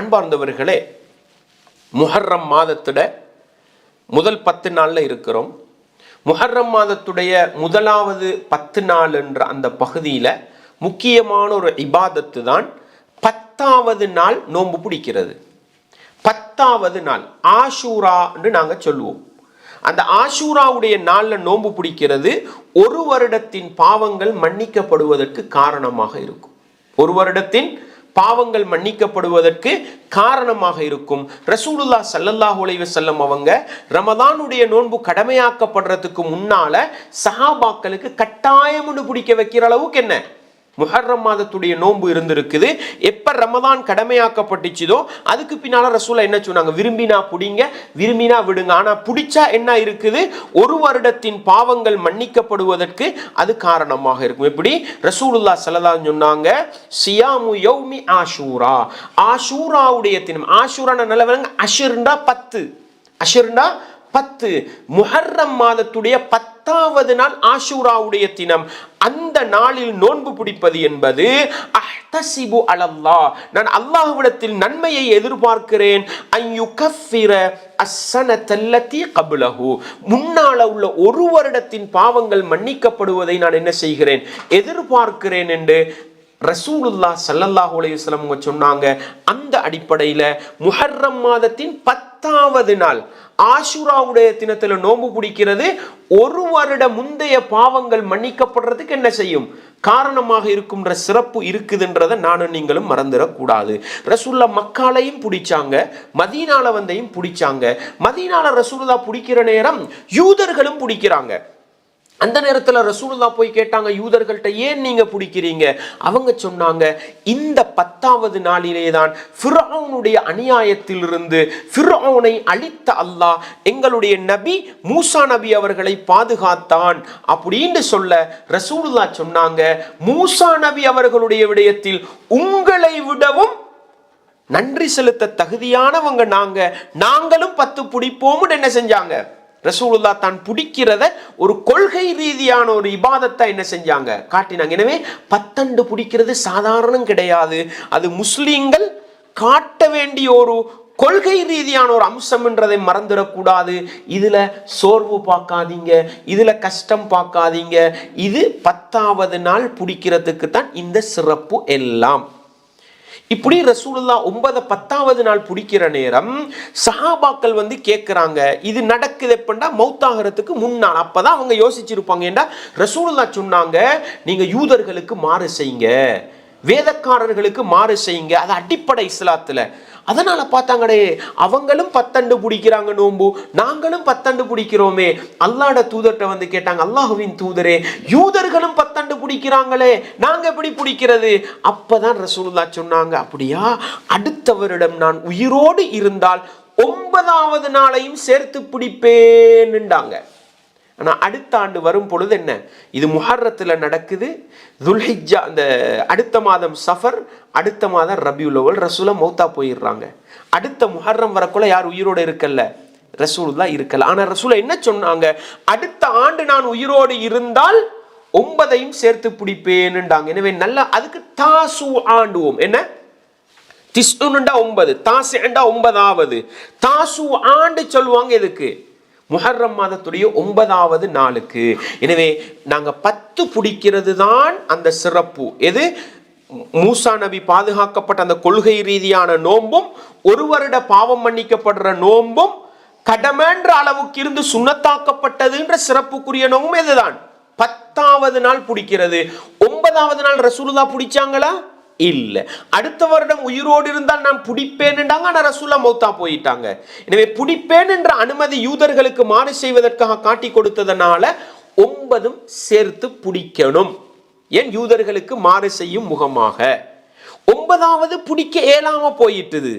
அன்பார்ந்தவர்களே முஹர்ரம் மாதத்துட முதல் பத்து நாளில் இருக்கிறோம். முஹர்ரம் மாதத்துடைய முதலாவது பத்து நாள் என்ற அந்த பகுதியில் முக்கியமான ஒரு இபாதத்து தான் பத்தாவது நாள் நோன்பு பிடிக்கிறது. பத்தாவது நாள் ஆஷூரா என்று நாங்கள் சொல்லுவோம். அந்த ஆஷூராவுடைய நாளில் நோன்பு பிடிக்கிறது ஒரு வருடத்தின் பாவங்கள் மன்னிக்கப்படுவதற்கு காரணமாக இருக்கும். ஒரு வருடத்தின் பாவங்கள் மன்னிக்கப்படுவதற்கு காரணமாக இருக்கும். ரசூலுல்லா சல்லல்லாஹு அலைவ செல்லம் அவங்க ரமதானுடைய நோன்பு கடமையாக்கப்படுறதுக்கு முன்னால சஹாபாக்களுக்கு கட்டாயம்னு பிடிக்க வைக்கிற அளவுக்கு என்ன? முஹர்ரம் மாதத்துடைய நோன்பு இருந்திருக்குது. எப்ப ரமதான் கடமையாக்கப்பட்டுச்சுதோ அதுக்கு பின்னால ரசூலா என்ன சொன்னாங்க? விரும்பினா புடிங்க விரும்பினா விடுங்க. ஆனா பிடிச்சா என்ன இருக்குது? ஒரு வருடத்தின் பாவங்கள் மன்னிக்கப்படுவதற்கு அது காரணமாக இருக்கும். எப்படி? ரசூலுல்லா சல்லா சொன்னாங்க சியாமு யௌமி ஆஷூரா. ஆஷூராவுடைய தினம். ஆஷூரான நிலவரங்க அஷிர்ண்டா பத்து. அஷிர்ண்டா பத்து முஹர்ரம் மாதத்துடைய பத்தாவது நாள் ஆஷூராவுடைய தினம். அந்த நாளில் நோன்பு பிடிப்பது என்பது அஹ்தசிபு அலல்லா நான் அல்லாஹ்விடத்தில் நன்மையை எதிர்பார்க்கிறேன். ஐயு கஃபிர அஸ்ஸனத்தல்லத்தி கபுலகு முன்னால உள்ள ஒரு வருடத்தின் பாவங்கள் மன்னிக்கப்படுவதை நான் என்ன செய்கிறேன்? எதிர்பார்க்கிறேன் என்று ரசூலுல்லா சல்லல்லாஹு அலையுஸ்லமுங்க அவங்க சொன்னாங்க அந்த அடிப்படையில் முஹர்ரம் மாதத்தின் பத்தாவது நாள் ஆஷுராவுடைய தினத்தில் நோன்பு பிடிக்கிறது ஒரு வருட முந்தைய பாவங்கள் மன்னிக்கப்படுறதுக்கு என்ன செய்யும்? காரணமாக இருக்கும்ன்ற சிறப்பு இருக்குதுன்றதை நானும் நீங்களும் மறந்துடக்கூடாது. ரசூல்லா மக்காலையும் பிடிச்சாங்க மதீனால வந்தையும் பிடிச்சாங்க. மதீனால ரசூல்லா பிடிக்கிற நேரம் யூதர்களும் பிடிக்கிறாங்க. அந்த நேரத்தில் ரசூலுல்லா போய் கேட்டாங்க யூதர்கள்ட்ட ஏன் நீங்கள் பிடிக்கிறீங்க? அவங்க சொன்னாங்க இந்த பத்தாவது நாளிலே தான் ஃபிரௌனுடைய அநியாயத்திலிருந்து ஃபிரௌனை அழித்த அல்லாஹ் எங்களுடைய நபி மூசா நபி அவர்களை பாதுகாத்தான். அப்படின்னு சொல்ல ரசூலுல்லா சொன்னாங்க மூசா நபி அவர்களுடைய விடயத்தில் உங்களை விடவும் நன்றி செலுத்த தகுதியானவங்க நாங்க. நாங்களும் பத்து பிடிப்போம்னு என்ன செஞ்சாங்க? ரசூலுல்லா தான் பிடிக்கிறத ஒரு கொள்கை ரீதியான ஒரு இபாதத்தை என்ன செஞ்சாங்க? காட்டினாங்க. எனவே பத்தண்டு பிடிக்கிறது சாதாரணம் கிடையாது. அது முஸ்லீம்கள் காட்ட வேண்டிய ஒரு கொள்கை ரீதியான ஒரு அம்சம் என்றதை மறந்துடக்கூடாது. இதுல சோர்வு பார்க்காதீங்க. இதுல கஷ்டம் பார்க்காதீங்க. இது பத்தாவது நாள் பிடிக்கிறதுக்கு தான் இந்த சிறப்பு எல்லாம். இப்படி ரசூலுல்லா ஒன்பது பத்தாவது நாள் பிடிக்கிற நேரம் சஹாபாக்கள் வந்து கேட்குறாங்க இது நடக்குது எப்படா மௌத்தாகிறதுக்கு முன்னால் அப்பதான் அவங்க யோசிச்சிருப்பாங்க ஏண்டா? ரசூலுல்லா சொன்னாங்க நீங்கள் யூதர்களுக்கு மாறு செய்யுங்க வேதக்காரர்களுக்கு மாறு செய்யுங்க அது அடிப்படை இஸ்லாத்தில். அதனால் பார்த்தாங்கடே அவங்களும் பத்தண்டு பிடிக்கிறாங்க நோம்பு நாங்களும் பத்தண்டு பிடிக்கிறோமே. அல்லாட தூதர்கிட்ட வந்து கேட்டாங்க அல்லாஹுவின் தூதரே யூதர்களும் பத்தண்டு பிடிக்கிறாங்களே நாங்கள் எப்படி பிடிக்கிறது? அப்பதான் ரசூலுல்லா சொன்னாங்க அப்படியா அடுத்தவரிடம் நான் உயிரோடு இருந்தால் ஒன்பதாவது நாளையும் சேர்த்து பிடிப்பேன்னுண்டாங்க ஆனால் அடுத்த ஆண்டு வரும் பொழுது என்ன? இது முஹர்ரத்தில் நடக்குது. துல்ஹிஜா அந்த அடுத்த மாதம் சஃபர் அடுத்த மாதம் ரபியுலவல் ரசூலா மௌத்தா போயிடுறாங்க. அடுத்த முஹர்ரம் வரக்குள்ள யார் உயிரோடு இருக்கல்ல? ரசூல் தான் இருக்கல. ஆனால் ரசூலா என்ன சொன்னாங்க? அடுத்த ஆண்டு நான் உயிரோடு இருந்தால் ஒன்பதையும் சேர்த்து பிடிப்பேன்னுண்டாங்க. எனவே நல்லா அதுக்கு தாசு ஆண்டுவோம். என்ன? திஸ்னுண்டா ஒன்பது தாசு ஒன்பதாவது. தாசு ஆண்டு சொல்லுவாங்க எதுக்கு? முஹர்ரம் மாதத்துடைய ஒன்பதாவது நாளுக்கு. எனவே நாங்கள் பத்து பிடிக்கிறது தான் அந்த சிறப்பு. எது? மூசா நபி பாதுகாக்கப்பட்ட அந்த கொள்கை ரீதியான நோன்பும் ஒரு வருட பாவம் மன்னிக்கப்படுற நோன்பும் கடமைன்ற அளவுக்கு இருந்து சுண்ணத்தாக்கப்பட்டதுன்ற சிறப்புக்குரிய நோம்பும் எதுதான்? பத்தாவது நாள் பிடிக்கிறது. ஒன்பதாவது நாள் ரசூலுதா பிடிச்சாங்களா? இல்லை. அடுத்த வருடம் உயிரோடு இருந்தால் நான் பிடிப்பேன்ன்றாங்க ஆனால் ரசூலா மௌத்தா போயிட்டாங்க. எனவே பிடிப்பேன் என்ற அனுமதி யூதர்களுக்கு மாறு செய்வதற்காக காட்டி கொடுத்ததனால ஒன்பதும் சேர்த்து பிடிக்கணும். ஏன் யூதர்களுக்கு மாறு செய்யும் முகமாக? ஒன்பதாவது பிடிக்க இயலாம போயிட்டுது.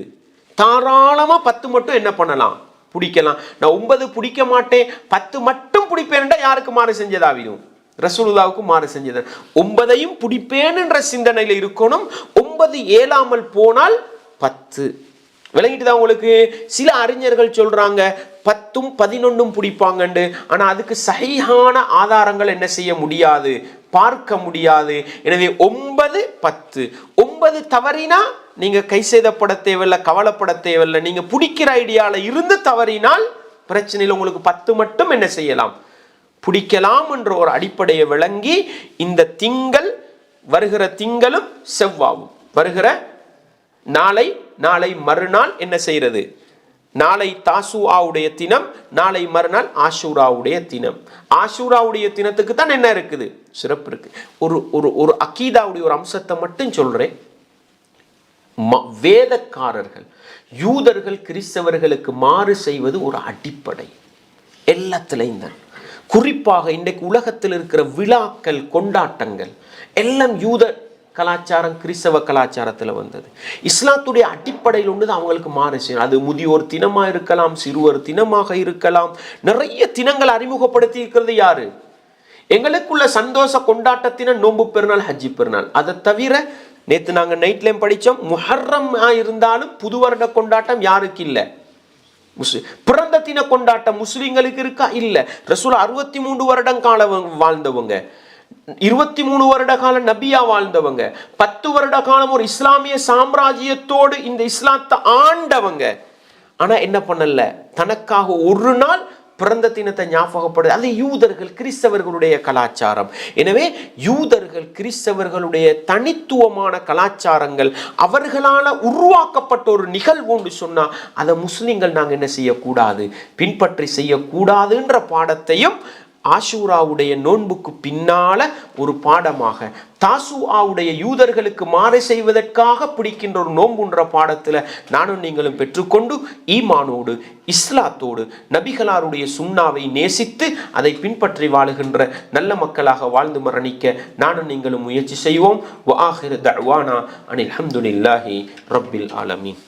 தாராளமாக பத்து மட்டும் என்ன பண்ணலாம்? பிடிக்கலாம். நான் ஒன்பது பிடிக்க மாட்டேன் பத்து மட்டும் பிடிப்பேன்டா யாருக்கு மாறு செஞ்சதாவிடும் ரசூலுல்லாவுக்கு மாறு செஞ்சது. ஒன்பதையும் பிடிப்பேன்ன்ற சிந்தனையில் இருக்கணும். ஒன்பது ஏழாமல் போனால் பத்து. விளங்கிட்டுதான் உங்களுக்கு? சில அறிஞர்கள் சொல்றாங்க பத்தும் பதினொன்றும் பிடிப்பாங்கண்டு. ஆனால் அதுக்கு சரியான ஆதாரங்கள் என்ன செய்ய முடியாது? பார்க்க முடியாது. எனவே ஒன்பது பத்து. ஒன்பது தவறினா நீங்க கை செய்தப்பட தேவையில்லை கவலைப்பட தேவையில்லை. நீங்க பிடிக்கிற ஐடியால இருந்து தவறினால் பிரச்சனையில் உங்களுக்கு பத்து மட்டும் என்ன செய்யலாம்? பிடிக்கலாம் என்ற ஒரு அடிப்படையை விளங்கி இந்த திங்கள் வருகிற திங்களும் செவ்வாவும். வருகிற நாளை நாளை மறுநாள் என்ன செய்கிறது? நாளை தாசுஆவுடைய தினம் நாளை மறுநாள் ஆஷூராவுடைய தினம். ஆஷூராவுடைய தினத்துக்கு தான் என்ன இருக்குது? சிறப்பு இருக்கு. ஒரு ஒரு ஒரு அக்கீதாவுடைய ஒரு அம்சத்தை மட்டும் சொல்றேன். ம- வேதக்காரர்கள் யூதர்கள் கிறிஸ்தவர்களுக்கு மாறு செய்வது ஒரு அடிப்படை. எல்லாத்துலேயும் தான். குறிப்பாக இன்றைக்கு உலகத்தில் இருக்கிற விழாக்கள் கொண்டாட்டங்கள் எல்லாம் யூத கலாச்சாரம் கிறிஸ்தவ கலாச்சாரத்தில் வந்தது. இஸ்லாத்துடைய அடிப்படையில் ஒன்று அவங்களுக்கு மாறுச்சு அது முதியோர் தினமாக இருக்கலாம் சிறுவர் தினமாக இருக்கலாம். நிறைய தினங்கள் அறிமுகப்படுத்தி இருக்கிறது யாரு? எங்களுக்குள்ள சந்தோஷ கொண்டாட்டத்தின நோன்பு பெருநாள் ஹஜ்ஜி பெருநாள். அதை தவிர நேற்று நாங்கள் நைட்லேயும் படித்தோம் முஹர்ரம் இருந்தாலும் புது வருட கொண்டாட்டம் யாருக்கு இல்லை? முஸ்லீம் பிறந்த தின கொண்டாட்டம் முஸ்லீம்களுக்கு இருக்கா? இல்லை. ரசூல் அறுபத்தி மூன்று வருடம் கால வாழ்ந்தவங்க. இருபத்தி மூணு வருட காலம் நபியா வாழ்ந்தவங்க. பத்து வருட காலம் ஒரு இஸ்லாமிய சாம்ராஜ்யத்தோடு இந்த இஸ்லாத்தை ஆண்டவங்க. ஆனா என்ன பண்ணல? தனக்காக ஒரு நாள் பிறந்த தினத்தை ஞாபகப்படுது. அது யூதர்கள் கிறிஸ்தவர்களுடைய கலாச்சாரம். எனவே யூதர்கள் கிறிஸ்தவர்களுடைய தனித்துவமான கலாச்சாரங்கள் அவர்களால் உருவாக்கப்பட்ட ஒரு நிகழ்வுன்னு சொன்னால் அதை முஸ்லீம்கள் நாங்கள் என்ன செய்யக்கூடாது? பின்பற்றி செய்யக்கூடாதுன்ற பாடத்தையும் ஆஷூராவுடைய நோன்புக்கு பின்னால ஒரு பாடமாக தாசுஆவுடைய யூதர்களுக்கு மாறை செய்வதற்காக பிடிக்கின்ற ஒரு நோன்புன்ற பாடத்தில் நானும் நீங்களும் பெற்றுக்கொண்டு ஈமானோடு இஸ்லாத்தோடு நபிகளாருடைய சுண்ணாவை நேசித்து அதை பின்பற்றி வாழுகின்ற நல்ல மக்களாக வாழ்ந்து மரணிக்க நானும் நீங்களும் முயற்சி செய்வோம். வாஹிர் தவானா அனில் ஹம்துலில்லாஹி ரப்பில் ஆலமீன்.